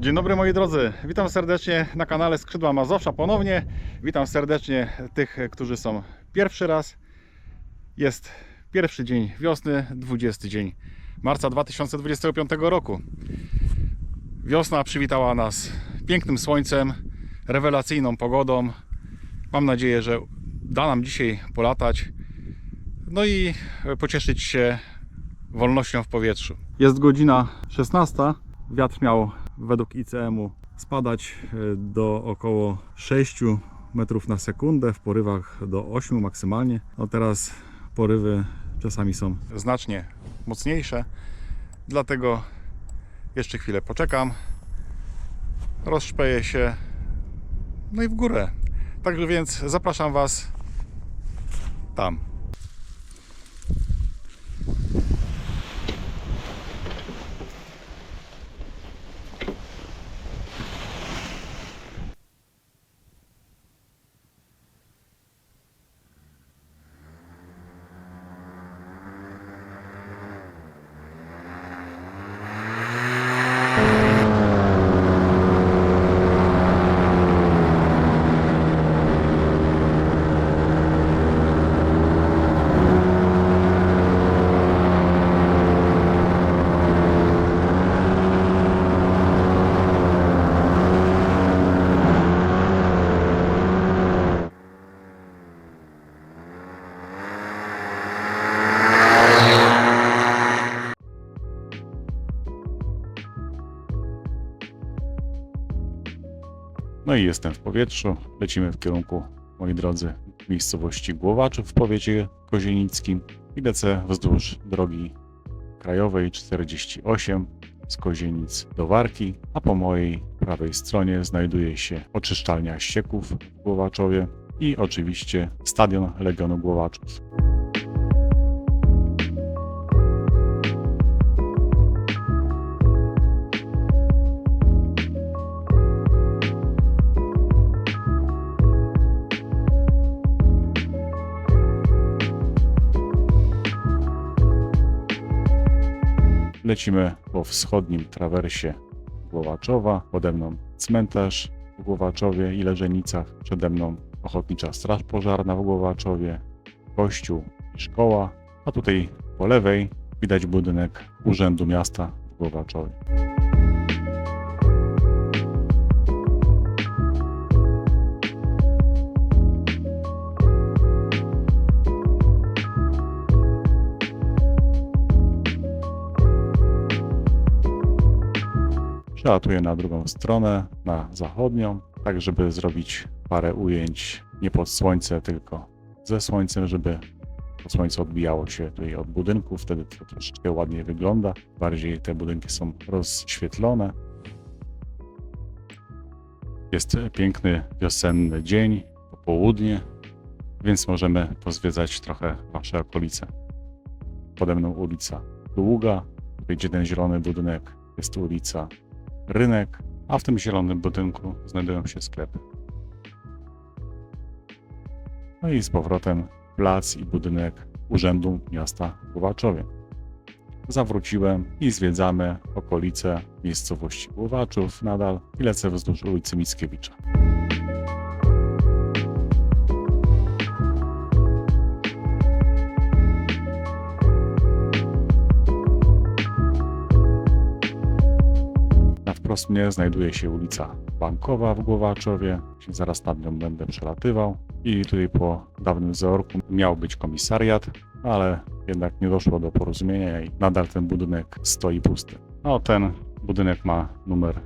Dzień dobry moi drodzy, witam serdecznie na kanale Skrzydła Mazowsza ponownie. Witam serdecznie tych, którzy są pierwszy raz. Jest pierwszy dzień wiosny, 20 dzień marca 2025 roku. Wiosna przywitała nas pięknym słońcem, rewelacyjną pogodą. Mam nadzieję, że da nam dzisiaj polatać, no i pocieszyć się wolnością w powietrzu. Jest godzina 16. Wiatr miał według ICM-u spadać e, do około 6 metrów na sekundę, w porywach do 8 maksymalnie. No teraz porywy czasami są znacznie mocniejsze, dlatego jeszcze chwilę poczekam, rozszpeję się, no i w górę. Także więc zapraszam Was tam. I jestem w powietrzu. Lecimy w kierunku, moi drodzy, miejscowości Głowaczów w powiecie kozienickim i lecę wzdłuż drogi krajowej 48 z Kozienic do Warki, a po mojej prawej stronie znajduje się oczyszczalnia ścieków w Głowaczowie i oczywiście stadion Legionu Głowaczów. Lecimy po wschodnim trawersie Głowaczowa, pode mną cmentarz w Głowaczowie i Leżenicach, przede mną Ochotnicza Straż Pożarna w Głowaczowie, kościół i szkoła, a tutaj po lewej widać budynek Urzędu Miasta w Głowaczowie. Przelatuję na drugą stronę, na zachodnią, tak żeby zrobić parę ujęć nie pod słońce, tylko ze słońcem, żeby to słońce odbijało się tutaj od budynku, wtedy to troszeczkę ładniej wygląda. Bardziej te budynki są rozświetlone. Jest piękny wiosenny dzień, popołudnie, więc możemy pozwiedzać trochę wasze okolice. Pode mną ulica Długa, tutaj gdzie ten zielony budynek jest ulica Rynek, a w tym zielonym budynku znajdują się sklepy. No i z powrotem plac i budynek Urzędu Miasta Głowaczowie. Zawróciłem i zwiedzamy okolice miejscowości Głowaczów nadal i lecę wzdłuż ulicy Mickiewicza. Wprost mnie znajduje się ulica Bankowa w Głowaczowie. Zaraz nad nią będę przelatywał. I tutaj po dawnym zaorku miał być komisariat, ale jednak nie doszło do porozumienia i nadal ten budynek stoi pusty. No ten budynek ma numer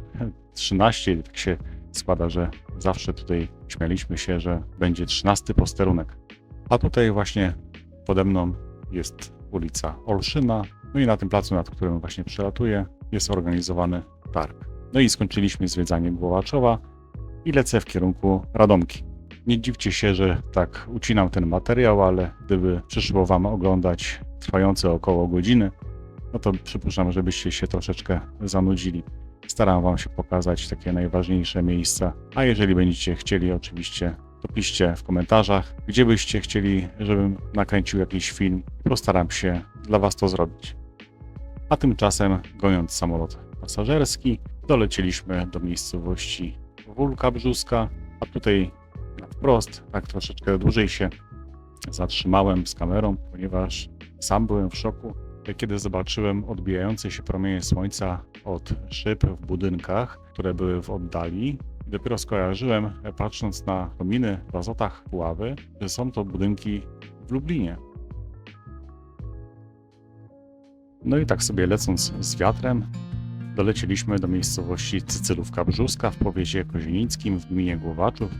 13 i tak się składa, że zawsze tutaj śmialiśmy się, że będzie 13 posterunek. A tutaj właśnie pode mną jest ulica Olszyna. No i na tym placu, nad którym właśnie przelatuję, jest organizowany targ. No i skończyliśmy zwiedzanie Głowaczowa i lecę w kierunku Radomki. Nie dziwcie się, że tak ucinam ten materiał, ale gdyby przyszło Wam oglądać trwające około godziny, no to przypuszczam, żebyście się troszeczkę zanudzili. Staram Wam się pokazać takie najważniejsze miejsca, a jeżeli będziecie chcieli, oczywiście, to piszcie w komentarzach, gdzie byście chcieli, żebym nakręcił jakiś film. Postaram się dla Was to zrobić. A tymczasem, goniąc samolot pasażerski, dolecieliśmy do miejscowości Wólka Brzuska, a tutaj wprost, tak troszeczkę dłużej się zatrzymałem z kamerą, ponieważ sam byłem w szoku, kiedy zobaczyłem odbijające się promienie słońca od szyb w budynkach, które były w oddali. Dopiero skojarzyłem, patrząc na kominy w azotach Puławy, że są to budynki w Lublinie. No i tak sobie lecąc z wiatrem, dolecieliśmy do miejscowości Cycylówka Brzuska w powiecie kozienickim w gminie Głowaczów.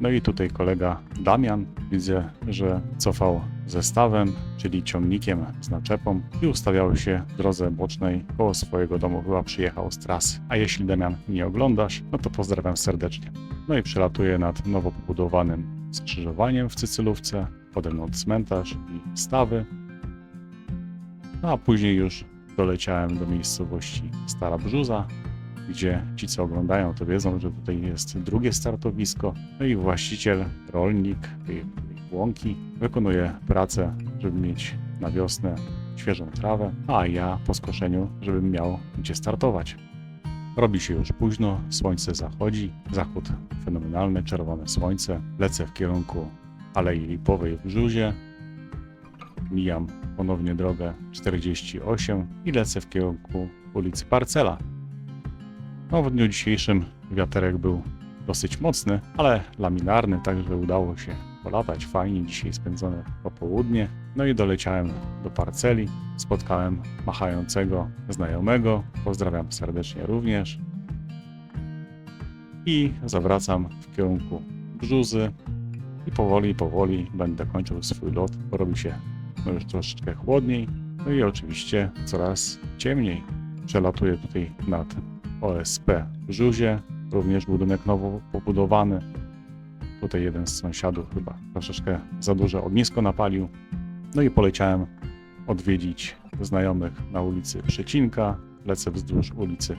No i tutaj kolega Damian, widzę, że cofał zestawem, czyli ciągnikiem z naczepą i ustawiał się w drodze bocznej koło swojego domu, chyba przyjechał z trasy. A jeśli Damian nie oglądasz, no to pozdrawiam serdecznie. No i przelatuję nad nowo pobudowanym skrzyżowaniem w Cycylówce, pode mną cmentarz i stawy. No a później już doleciałem do miejscowości Stara Brzuza, gdzie ci, co oglądają, to wiedzą, że tutaj jest drugie startowisko. No i właściciel, rolnik tej, łąki wykonuje pracę, żeby mieć na wiosnę świeżą trawę, a ja po skoszeniu, żebym miał gdzie startować. Robi się już późno, słońce zachodzi, zachód fenomenalny, czerwone słońce. Lecę w kierunku Alei Lipowej w Brzuzie. Mijam ponownie drogę 48 i lecę w kierunku ulicy Parcela. No, w dniu dzisiejszym wiaterek był dosyć mocny, ale laminarny, także udało się polatać fajnie. Dzisiaj spędzone popołudnie. No i doleciałem do parceli. Spotkałem machającego znajomego. Pozdrawiam serdecznie również. I zawracam w kierunku brzuzy. I powoli, powoli będę kończył swój lot, bo robi się no już troszeczkę chłodniej. No i oczywiście coraz ciemniej. Przelatuję tutaj nad OSP Żuzie, również budynek nowo pobudowany. Tutaj jeden z sąsiadów chyba troszeczkę za duże ognisko napalił. No i poleciałem odwiedzić znajomych na ulicy Przecinka. Lecę wzdłuż ulicy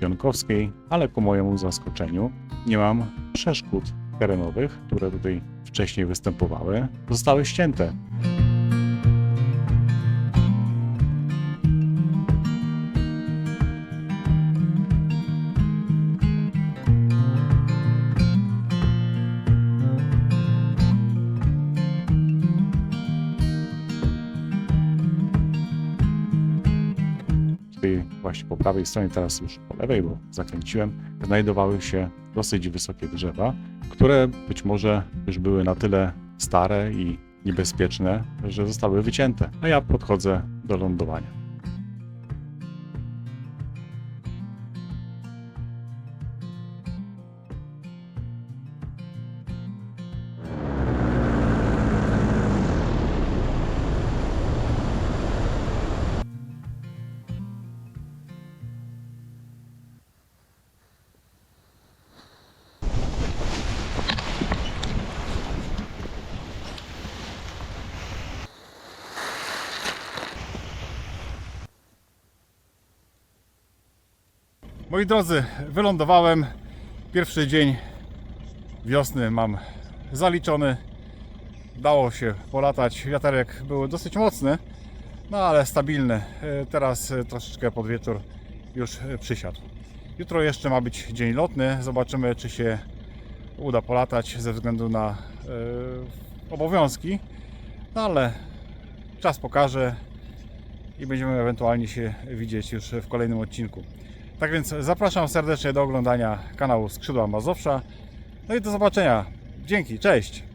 Pionkowskiej, ale ku mojemu zaskoczeniu nie mam przeszkód terenowych, które tutaj wcześniej występowały. Zostały ścięte. Właśnie po prawej stronie, teraz już po lewej, bo zakręciłem, znajdowały się dosyć wysokie drzewa, które być może już były na tyle stare i niebezpieczne, że zostały wycięte. A ja podchodzę do lądowania. Moi drodzy, wylądowałem. Pierwszy dzień wiosny mam zaliczony. Dało się polatać. Wiaterek był dosyć mocny, no ale stabilny. E, Teraz e, troszeczkę pod wieczór już e, przysiadł. Jutro jeszcze ma być dzień lotny. Zobaczymy, czy się uda polatać ze względu na e, obowiązki. No ale czas pokaże i będziemy ewentualnie się widzieć już w kolejnym odcinku. Tak więc zapraszam serdecznie do oglądania kanału Skrzydła Mazowsza. No i do zobaczenia. Dzięki, cześć!